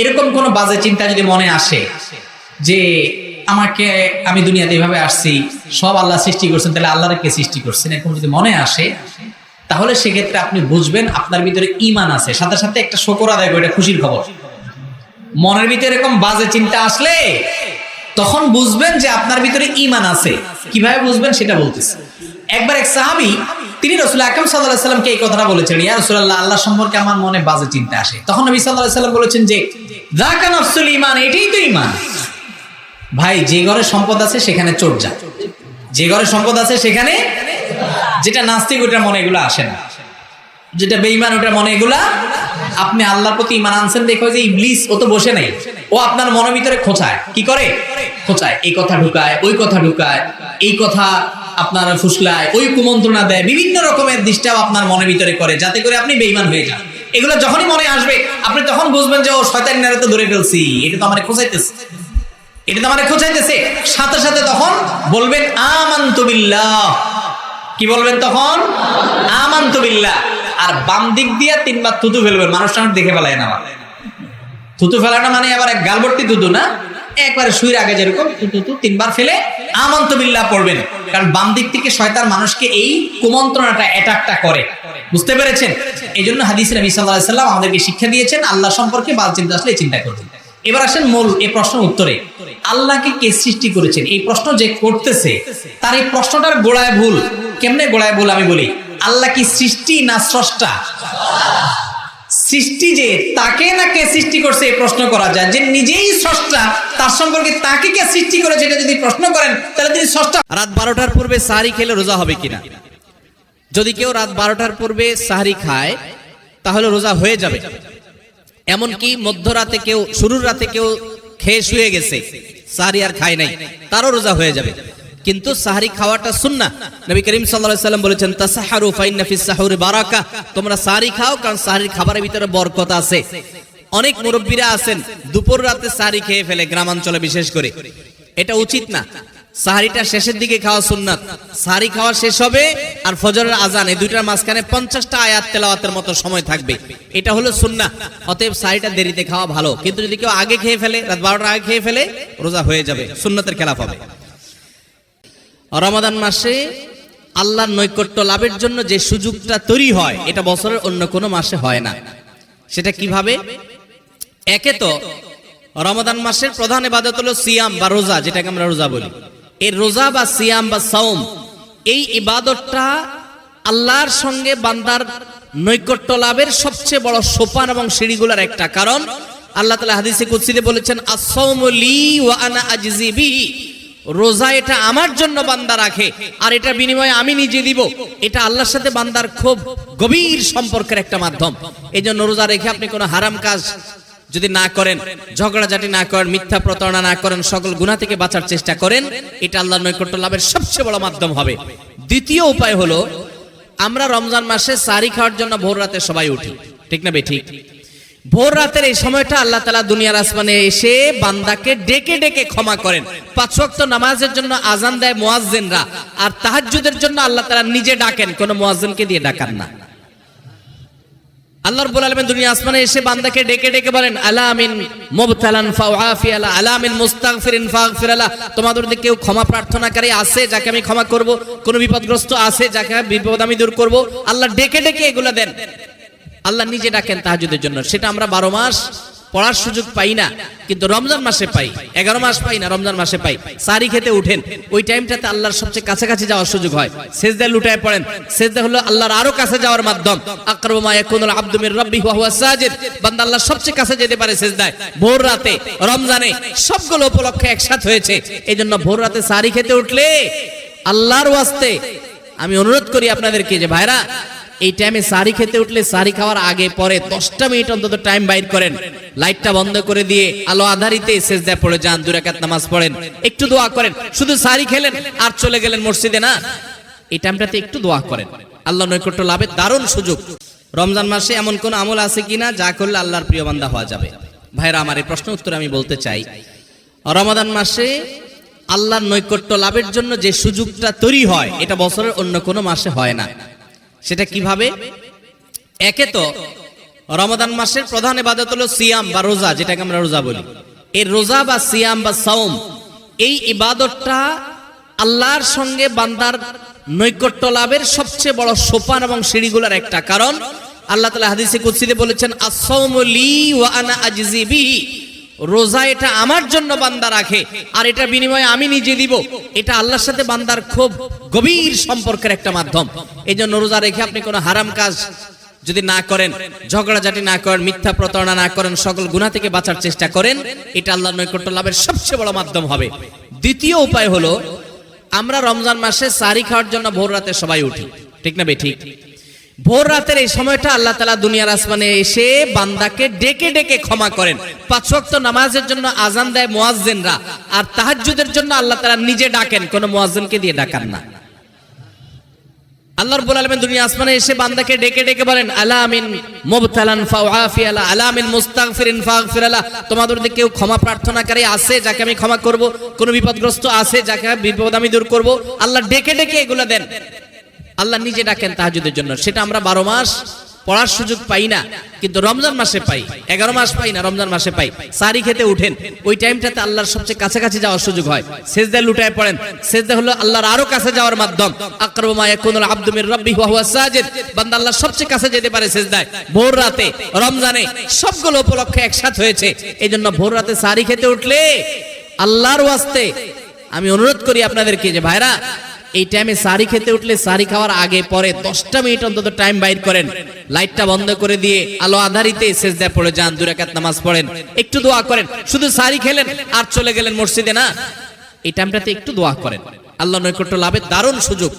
এরকম কোনো বাজে চিন্তা যদি মনে আসে যে আমাকে, আমি দুনিয়াতে এইভাবে আসছি, সব আল্লাহ সৃষ্টি করছেন, তাহলে আল্লাহর কে সৃষ্টি করছেন? এরকম যদি মনে আসে, তাহলে সেক্ষেত্রে আপনি বুঝবেন আপনার ভিতরে ইমান আছে। সাথে সাথে একটা শকর আদায় করে খুশির খবর। মনের ভিতরে এরকম বাজে চিন্তা আসলে তখন বুঝবেন যে আপনার ভিতরে ইমান আছে। কীভাবে বুঝবেন সেটা বলতেছে। একবার এক সাহাবি, তিনি রসুল আকরম সাল্লাহ সাল্লামকে এই কথাটা বলেছেন ইয়া রসুল্লাহ আল্লাহ সম্পর্কে আমার মনে বাজে চিন্তা আসে। তখন নবী সাল্লাহ সাল্লাম বলেছেন যে জাকা নফসুল ইমান এটাই তো ইমান ভাই, যে ঘরে সম্পদ আছে সেখানে চোর যা। যে ঘরে সম্পদ আছে সেখানে যেটা নাস্তিক, ওটার মনে এগুলো আসে না। যেটা বেইমান ওটার মনে এগুলা আপনি আল্লাহর প্রতি ইমান আনছেন, দেখো যে ইবলিস, ও তো বসে নাই। ও আপনার মনের ভিতরে খোঁচায়। কি করে? খোঁচায়। এই কথা ঢুকায়, ওই কথা ঢুকায়, এই কথা আপনার ফুসলায়, ওই কুমন্ত্রণা দেয়। বিভিন্ন রকমের দৃষ্টাও আপনার মনের ভিতরে করে, যাতে করে আপনি বেইমান হয়ে যান। এগুলো যখনই মনে আসবে, আপনি তখন বুঝবেন যে, ও শয়তান নারে তো ধরে ফেলছি। এটা তো আমার খোঁচাইতেছে। এটা তো আমার খোঁচাইতেছে। সাথে সাথে তখন বলবেন, আমান্তু বিল্লাহ। কি বলবেন তখন? আমান্তু বিল্লাহ। আর বাম দিক দিয়ে তিনবার থুতু ফেলবেন। মানুষ টানুষ দেখে ফেলায় না থুতু ফেলাটা মানে আবার এক গালবর্তি থুতু না? একবারে শুয়ের আগে যেরকম থুতু তিনবার ফেলে আমন্ত বিল্লাহ পড়বেন। কারণ বাম দিক থেকে শয়তান মানুষকে এই কুমন্ত্রণাটা অ্যাটাকটা করে। বুঝতে পেরেছেন? এই জন্য হাদিস নবী সাল্লাহ সাল্লাম আমাদেরকে শিক্ষা দিয়েছেন, আল্লাহ সম্পর্কে বাদ চিন্তা আসলে চিন্তা করবেন এবার আসেন মূল, এই প্রশ্ন উত্তরে। আল্লাহকে কে সৃষ্টি করেছেন? এই প্রশ্ন যে করতেছে, তার এই প্রশ্নটার গোড়ায় ভুল। কেমনে গোড়ায় ভুল আমি বলি? আল্লাহ কি সৃষ্টি না স্রষ্টা? সৃষ্টি যে, তাকে না কে সৃষ্টি করছে এই প্রশ্ন করা যায়? যে নিজেই স্রষ্টা, তার সম্পর্কে তাকে কে সৃষ্টি করেছে, এটা যদি প্রশ্ন করেন, তাহলে স্রষ্টা রাত বারোটার পূর্বে সাহারি খেলে রোজা হবে কিনা? যদি কেউ রাত বারোটার পূর্বে সাহারি খায়, তাহলে রোজা হয়ে যাবে। এমনকি মধ্যরাতে কেউ, শুরুর রাতে কেউ খেয়ে শুয়ে গেছে, সাহারি আর খায় নাই, তারও রোজা হয়ে যাবে। কিন্তু সাহারি খাওয়াটা সুন্না নবী করিম সাল্লাম বলেছেন, তাসাহারু ফাইন্না সাহুরি বারাকা। তোমরা সাহারি খাও, কারণ সাহারির খাবারের ভিতরে বরকত আছে। অনেক মুরব্বীরা আছেন, দুপুর রাতে সাহারি খেয়ে ফেলে গ্রামাঞ্চলে বিশেষ করে। এটা উচিত না। সাহারিটা শেষের দিকে খাওয়া সুন্নাত। সাহারি খাওয়া শেষ হবে আর ফজরের আজান, এই দুইটার মাঝখানে পঞ্চাশটা আয়াত তেলাওয়াতের মতো সময় থাকবে। এটা হলো সুন্না অতএব সাহারিটা দেরিতে খাওয়া ভালো। কিন্তু যদি কেউ আগে খেয়ে ফেলে, রাত বারোটার আগে খেয়ে ফেলে, রোজা হয়ে যাবে। সুন্নাতের খেলাফ হবে। রমাদান মাসে আল্লাহর নৈকট্য লাভের জন্য যে সুযোগটা তৈরি হয়, এটা বছরের অন্য কোনো মাসে হয় না। সেটা কীভাবে? একে তো রমাদান মাসের প্রধান ইবাদত হলো সিয়াম বা রোজা, যেটাকে আমরা রোজা বলি। এই রোজা বা সিয়াম বা সাওম, এই ইবাদতটা আল্লাহর সঙ্গে বান্দার নৈকট্য লাভের সবচেয়ে বড় সোপান এবং সিঁড়িগুলার একটা কারণ। আল্লাহ তালা হাদিসে কুৎসিতে বলেছেন আসৌমলি ওয়া আনা আজজি বিহি। রোজা এটা আমার জন্য বান্দা রাখে, আর এটা বিনিময়ে আমি নিজে দিব। এটা আল্লাহর সাথে বান্দার খুব গভীর সম্পর্কের একটা মাধ্যম। এই জন্য রোজা রেখে আপনি কোনো হারাম কাজ যদি না করেন ঝগড়াঝাটি না করেন, মিথ্যা প্রতারণা না করেন, সকল গুণা থেকে বাঁচার চেষ্টা করেন, এটা আল্লাহর নৈকট্য লাভের সবচেয়ে বড় মাধ্যম হবে। দ্বিতীয় উপায় হলো, আমরা রমজান মাসে সারি খাওয়ার জন্য ভোর রাতে সবাই উঠি। ঠিক না বে, ঠিক? ভোর রাতের এই সময়টা আল্লাহ তালা দুনিয়ার আসমানে এসে বান্দাকে ডেকে ডেকে ক্ষমা করেন। পাঁচ ওয়াক্ত নামাজের জন্য আজান দেয় মোয়াজ্জেনরা, আর তাহাজ্জুদের জন্য আল্লাহ তালা নিজে ডাকেন, কোন মোয়াজ্জেনকে দিয়ে ডাকান না। আল্লাহ বলে আলামিন দুনিয়া আসমানে এসে বান্দাকে ডেকে ডেকে বলেন, আলামিন মুবতালান ফাউআফি আলা, আলামিন মুস্তাগফিরিন ফাগফির আলা। তোমাদের মধ্যে কেউ ক্ষমা প্রার্থনাকারী আছে যাকে আমি ক্ষমা করব? কোন বিপদগ্রস্ত আছে যাকে বিপদ আমি দূর করব? আল্লাহ ডেকে ডেকে এগুলো দেন। আল্লাহ নিজে ডাকেন তাহাজুদের জন্য। সেটা আমরা বারো মাস পড়ার সুযোগ পাই না, কিন্তু রমজান মাসে পাই। এগারো মাস পাই না, রমজান মাসে পাই। সারি খেতে উঠেন, ওই টাইমটাতে আল্লাহর সবচেয়ে কাছাকাছি যাওয়ার সুযোগ হয়। সেজদা লুটায় পড়েন। সেজদা হলো আল্লাহর আরও কাছে যাওয়ার মাধ্যম। আকরাবু মা ইয়াকুনুল আবদু মির রাব্বিহি ওয়া হুয়া সাজিদ। বান্দা আল্লাহর সবচেয়ে কাছে যেতে পারে সেজদায়। ভোর রাতে, রমজানে সবগুলো উপলক্ষে একসাথে হয়েছে। এই জন্য ভোর রাতে সারি খেতে উঠলে আল্লাহর ওয়াস্তে আমি অনুরোধ করি আপনাদেরকে যে ভাইরা এই টাইমে সারি খেতে উঠলে সারি খাওয়ার আগে, পরে দশটা মিনিট অন্তত টাইম বাইর করেন। লাইটটা বন্ধ করে দিয়ে আলো আধারিতে শেষ দেয় পড়ে যান দুরাকাত নামাজ পড়েন। একটু দোয়া করেন, শুধু সারি খেলেন আর চলে গেলেন মসজিদে, না? এই টাইমটাতে একটু দোয়া করেন। আল্লাহ নৈকট্য লাভের দারুণ সুযোগ। রমজান মাসে এমন কোন আমল আছে কিনা যা করলে আল্লাহর প্রিয় বান্দা হওয়া যাবে? ভাইরা, আমার এই প্রশ্ন উত্তর আমি বলতে চাই। রমাদান মাসে আল্লাহর নৈকট্য লাভের জন্য যে সুযোগটা তৈরি হয়, এটা বছরের অন্য কোনো মাসে হয় না। সেটা কীভাবে? একে তো রমাদান মাসের প্রধান এবাদত হলো সিয়াম বা রোজা, যেটাকে আমরা রোজা বলি। এই রোজা বা সিয়াম বা সাওম, এই ইবাদতটা আল্লাহর সঙ্গে বান্দার নৈকট্য লাভের সবচেয়ে বড় সোপান এবং সিঁড়িগুলোর একটা কারণ। আল্লাহ তালা হাদিসে কুৎসিতে বলেছেন আসৌমলি ওয়া আনা আজজি রোজা এটা আমার জন্য বান্দা রাখে, আর এটা বিনিময়ে আমি নিজে দিব। এটা আল্লাহর সাথে বান্দার খুব গভীর সম্পর্কের একটা মাধ্যম। এই জন্য রোজা রেখে আপনি কোনো হারাম কাজ যদি না করেন, ঝগড়াঝাটি না করেন, মিথ্যা প্রতারণা না করেন, সকল গুণা থেকে বাঁচার চেষ্টা করেন, এটা আল্লাহর নৈকট্য লাভের সবচেয়ে বড় মাধ্যম হবে। দ্বিতীয় উপায় হলো, আমরা রমজান মাসে সারি খাওয়ার জন্য ভোর রাতে সবাই উঠি। ঠিক না বে, ঠিক? ভোর রাতের এই সময়টা আল্লাহ তালা দুনিয়ার আসমানে এসে বান্দাকে ডেকে ডেকে ক্ষমা করেন। পাঁচ ওয়াক্ত নামাজের জন্য আজান দেয় মোয়াজ্জেনরা, আর তাহাজ্জুদের জন্য আল্লাহ তালা নিজে ডাকেন, কোন মোয়াজ্জেনকে দিয়ে ডাকান না। আল্লাহ রাব্বুল আলামিন দুনিয়া আসমানে এসে বান্দাকে ডেকে ডেকে বলেন আলা আমিন মুবতালান ফাউআফি আলা আলা আমিন মুস্তাগফিরিন ফাগফির আলা তোমাদের মধ্যে কেউ ক্ষমা প্রার্থনাকারী আছে যাকে আমি ক্ষমা করব? কোন বিপদগ্রস্ত আছে যাকে বিপদ আমি দূর করব? আল্লাহ ডেকে ডেকে এগুলো দেন। আল্লাহ নিজে ডাকেন তাহাজুদের জন্য। সেটা আমরা বারো মাস পড়ার সুযোগ পাই না, কিন্তু রমজান মাসে পাই, এগারো মাস পাই না, রমজান মাসে পাই। সারি খেতে উঠেন, ওই টাইমটাতে আল্লাহর সবচেয়ে কাছাকাছি যাওয়ার সুযোগ হয়। সেজদা লুটায় পড়েন, সেজদা হলো আল্লাহর আরও কাছে যাওয়ার মাধ্যম। আকরাবু মা ইয়াকুনুল আবদু মির রাব্বিহি ওয়া হুয়া সাজিদ। বান্দা আল্লাহর সবচেয়ে কাছে যেতে পারে সেজদায়। ভোর রাতে, রমজানে সবগুলো উপলক্ষে একসাথে হয়েছে। এই জন্য ভোর রাতে সারি খেতে উঠলে আল্লাহর ওয়াস্তে আমি অনুরোধ করি আপনাদেরকে যে, ভাইরা এই টাইমে সারি খেতে উঠলে সারি খাওয়ার আগে, পরে দশটা মিনিট অন্তত টাইম বাইর করেন। লাইটটা বন্ধ করে দিয়ে আলো আধারিতে দেয় পড়ে যান দুরাকাত নামাজ পড়েন। একটু দোয়া করেন, শুধু সারি খেলেন আর চলে গেলেন মসজিদে, না? এই টাইমটাতে একটু দোয়া করেন। আল্লাহ নৈকট্য লাভের দারুণ সুযোগ।